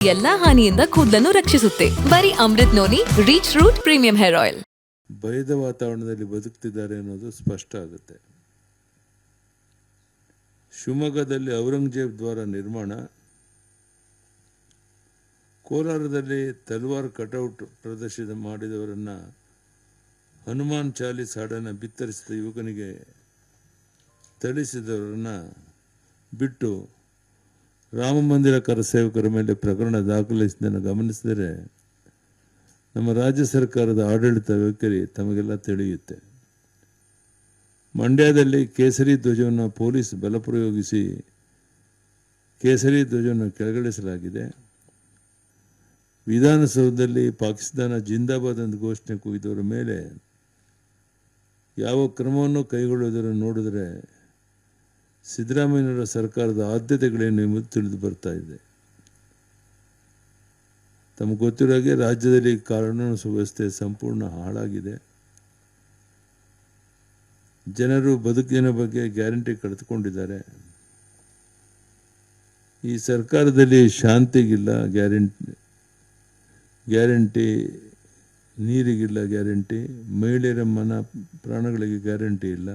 ಎಲ್ಲಾ ಹಾನಿಯಿಂದ ಕೂದಲನ್ನು ರಕ್ಷಿಸುತ್ತೆ. ಬರೀ Amrut Noni reach root premium hair oil ಭಯದ ವಾತಾವರಣದಲ್ಲಿ ಬದುಕ್ತಿದ್ದಾರೆ ಅನ್ನೋದು ಸ್ಪಷ್ಟ ಆಗುತ್ತೆ. ಶಿವಮೊಗ್ಗದಲ್ಲಿ ಔರಂಗಜೇಬ್ ದ್ವಾರ ನಿರ್ಮಾಣ. ಕೋಲಾರದಲ್ಲಿ ತಲ್ವಾರ್ ಕಟೌಟ್ ಪ್ರದರ್ಶನ ಮಾಡಿದವರನ್ನ ಹನುಮಾನ್ ಚಾಲೀಸ್ ಹಾಡನ್ನು ಬಿತ್ತರಿಸಿದ ಯುವಕನಿಗೆ ಥಳಿಸಿದವರನ್ನ ಬಿಟ್ಟು ರಾಮ ಮಂದಿರ ಕರಸೇವಕರ ಮೇಲೆ ಪ್ರಕರಣ ದಾಖಲಿಸಿದ್ದನ್ನು ಗಮನಿಸಿದರೆ ನಮ್ಮ ರಾಜ್ಯ ಸರ್ಕಾರದ ಆಡಳಿತ ವೈಖರಿ ತಮಗೆಲ್ಲ ತಿಳಿಯುತ್ತೆ. ಮಂಡ್ಯದಲ್ಲಿ ಕೇಸರಿ ಧ್ವಜವನ್ನು ಪೊಲೀಸ್ ಬಲಪ್ರಯೋಗಿಸಿ ಕೇಸರಿ ಧ್ವಜವನ್ನು ಕೆಳಗಿಳಿಸಲಾಗಿದೆ. ವಿಧಾನಸೌಧದಲ್ಲಿ ಪಾಕಿಸ್ತಾನ ಜಿಂದಾಬಾದ್ ಎಂದು ಘೋಷಣೆ ಕೂಗಿದವರ ಮೇಲೆ ಯಾವ ಕ್ರಮವನ್ನು ಕೈಗೊಳ್ಳುವುದನ್ನು ನೋಡಿದರೆ ಸಿದ್ದರಾಮಯ್ಯನವರ ಸರ್ಕಾರದ ಆದ್ಯತೆಗಳೇನು ಎಂಬುದು ತಿಳಿದು ಬರ್ತಾ ಇದೆ? ತಮಗೆ ಗೊತ್ತಿರೋ ಹಾಗೆ ರಾಜ್ಯದಲ್ಲಿ ಕಾನೂನು ಸುವ್ಯವಸ್ಥೆ ಸಂಪೂರ್ಣ ಹಾಳಾಗಿದೆ. ಜನರು ಬದುಕಿನ ಬಗ್ಗೆ ಗ್ಯಾರಂಟಿ ಕಳೆದುಕೊಂಡಿದ್ದಾರೆ. ಈ ಸರ್ಕಾರದಲ್ಲಿ ಶಾಂತಿಗಿಲ್ಲ, ಗ್ಯಾರಂಟಿ ಗ್ಯಾರಂಟಿ, ನೀರಿಗಿಲ್ಲ, ಗ್ಯಾರಂಟಿ, ಮಹಿಳೆಯರ ಮನ ಪ್ರಾಣಗಳಿಗೆ ಗ್ಯಾರಂಟಿ ಇಲ್ಲ.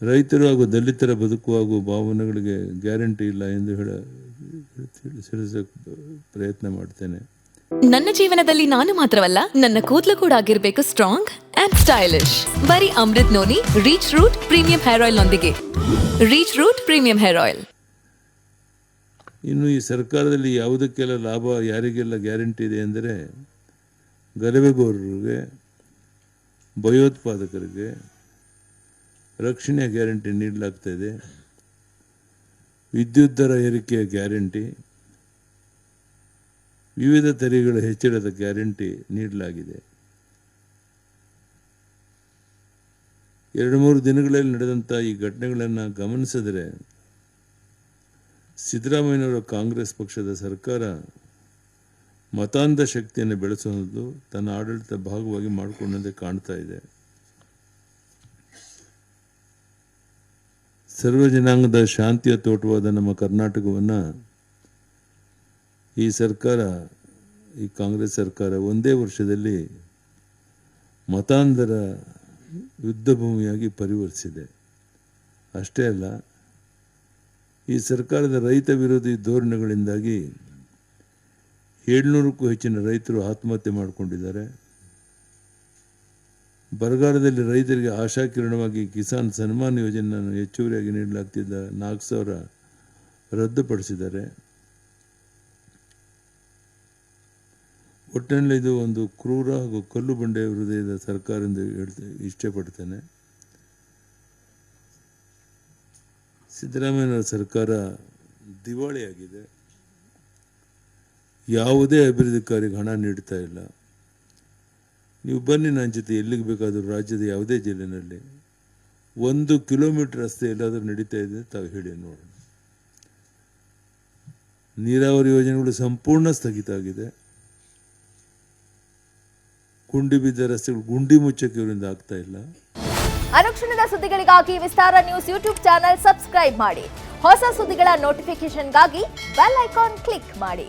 ರೈತರು ಹಾಗೂ ದಲಿತರ ಬದುಕು ಹಾಗೂ ಭಾವನೆಗಳಿಗೆ ಗ್ಯಾರಂಟಿ ಇಲ್ಲ ಎಂದು ಹೇಳ ತಿಳಿಸಕ್ಕೆ ಪ್ರಯತ್ನ ಮಾಡ್ತೇನೆ. ನನ್ನ ಜೀವನದಲ್ಲಿ ನಾನು ಮಾತ್ರವಲ್ಲ ನನ್ನ ಕೂದಲು ಕೂಡ ಆಗಿರ್ಬೇಕು ಸ್ಟ್ರಾಂಗ್ ಅಂಡ್ ಸ್ಟೈಲಿಶ್ ಬರೀ Amrut Noni reach root premium hair oil ನೊಂದಿಗೆ. Reach root premium hair oil ಇನ್ನು ಈ ಸರ್ಕಾರದಲ್ಲಿ ಯಾವುದಕ್ಕೆಲ್ಲ ಲಾಭ ಯಾರಿಗೆಲ್ಲ ಗ್ಯಾರಂಟಿ ಇದೆ ಅಂದರೆ ಗಲಭೆಗೋರರಿಗೆ ಭಯೋತ್ಪಾದಕರಿಗೆ ರಕ್ಷಣೆ ಗ್ಯಾರಂಟಿ ನೀಡಲಾಗ್ತಾ ಇದೆ. ವಿದ್ಯುತ್ ದರ ಏರಿಕೆಯ ಗ್ಯಾರಂಟಿ, ವಿವಿಧ ತೆರಿಗೆಗಳ ಹೆಚ್ಚಳದ ಗ್ಯಾರಂಟಿ ನೀಡಲಾಗಿದೆ. ಎರಡು ಮೂರು ದಿನಗಳಲ್ಲಿ ನಡೆದಂಥ ಈ ಘಟನೆಗಳನ್ನು ಗಮನಿಸಿದರೆ, ಸಿದ್ದರಾಮಯ್ಯನವರ ಕಾಂಗ್ರೆಸ್ ಪಕ್ಷದ ಸರ್ಕಾರ ಮತಾಂಧ ಶಕ್ತಿಯನ್ನು ಬೆಳೆಸೋದು ತನ್ನ ಆಡಳಿತ ಭಾಗವಾಗಿ ಮಾಡಿಕೊಂಡಂತೆ ಕಾಣ್ತಾ ಇದೆ. ಸರ್ವ ಜನಾಂಗದ ಶಾಂತಿಯ ತೋಟವಾದ ನಮ್ಮ ಕರ್ನಾಟಕವನ್ನು ಈ ಸರ್ಕಾರ, ಈ ಕಾಂಗ್ರೆಸ್ ಸರ್ಕಾರ ಒಂದೇ ವರ್ಷದಲ್ಲಿ ಮತಾಂಧರ ಯುದ್ಧ ಭೂಮಿಯಾಗಿ ಪರಿವರ್ತಿಸಿದೆ ಅಷ್ಟೇ ಅಲ್ಲ, ಈ ಸರ್ಕಾರದ ರೈತ ವಿರೋಧಿ ಧೋರಣೆಗಳಿಂದಾಗಿ ಏಳ್ನೂರಕ್ಕೂ ಹೆಚ್ಚಿನ ರೈತರು ಆತ್ಮಹತ್ಯೆ ಮಾಡಿಕೊಂಡಿದ್ದಾರೆ. ಬರಗಾಲದಲ್ಲಿ ರೈತರಿಗೆ ಆಶಾಕಿರಣವಾಗಿ ಕಿಸಾನ್ ಸನ್ಮಾನ್ ಯೋಜನೆಯನ್ನು ಹೆಚ್ಚುವರಿಯಾಗಿ ನೀಡಲಾಗ್ತಿದ್ದ ನಾಲ್ಕು ಸಾವಿರ ರದ್ದುಪಡಿಸಿದ್ದಾರೆ. ಒಟ್ಟಿನಲ್ಲಿ ಇದು ಒಂದು ಕ್ರೂರ ಹಾಗೂ ಕಲ್ಲು ಬಂಡೆ ಹೃದಯದ ಸರ್ಕಾರ ಎಂದು ಹೇಳ್ತಾ ಇಷ್ಟಪಡ್ತೇನೆ. ಸಿದ್ದರಾಮಯ್ಯನವರ ಸರ್ಕಾರ ದಿವಾಳಿಯಾಗಿದೆ. ಯಾವುದೇ ಅಭಿವೃದ್ಧಿ ಕಾರ್ಯಕ್ಕೆ ಹಣ ನೀಡ್ತಾ ಇಲ್ಲ. ನೀವು ಬನ್ನಿ ನನ್ನ ಜೊತೆ, ಎಲ್ಲಿಗೆ ಬೇಕಾದರೂ ರಾಜ್ಯದ ಯಾವುದೇ ಜಿಲ್ಲೆಯಲ್ಲಿ ಒಂದು ಕಿಲೋಮೀಟರ್ ರಸ್ತೆ ಎಲ್ಲಾದರೂ ನಡೀತಾ ಇದೆ ತಾವು ಹೇಳಿ ನೋಡೋಣ. ನೀರಾವರಿ ಯೋಜನೆಗಳು ಸಂಪೂರ್ಣ ಸ್ಥಗಿತ ಆಗಿದೆ. ಗುಂಡಿ ಬಿದ್ದ ರಸ್ತೆಗಳು ಗುಂಡಿ ಮುಚ್ಚಕ್ಕೆ ಇವರಿಂದ ಆಗ್ತಾ ಇಲ್ಲ. ಅನುಕ್ಷಣದ ಸುದ್ದಿಗಳಿಗಾಗಿ Vistara news YouTube channel subscribe ಮಾಡಿ. ಹೊಸ ಸುದ್ದಿಗಳ ನೋಟಿಫಿಕೇಶನ್ಗಾಗಿ ಬೆಲ್ ಐಕಾನ್ ಕ್ಲಿಕ್ ಮಾಡಿ.